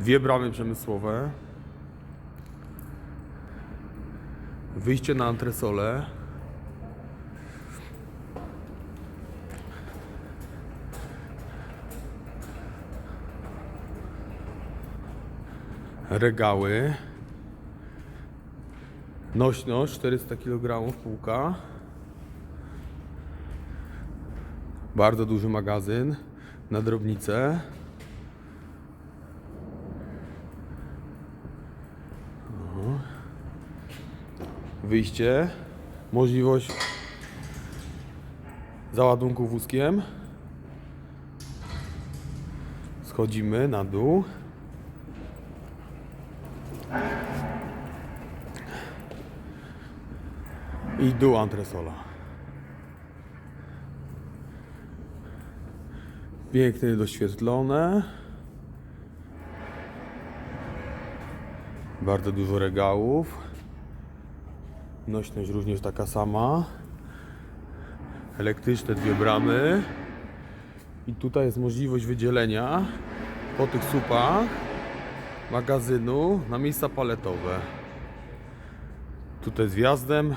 Dwie bramy przemysłowe. Wyjście na antresolę. Regały. Nośność 400 kg półka. Bardzo duży magazyn na drobnicę. Wyjście. Możliwość załadunku wózkiem. Schodzimy na dół. I dół antresola. Pięknie doświetlone. Bardzo dużo regałów. Nośność również taka sama. Elektryczne dwie bramy. I tutaj jest możliwość wydzielenia po tych słupach magazynu na miejsca paletowe. Tutaj z wjazdem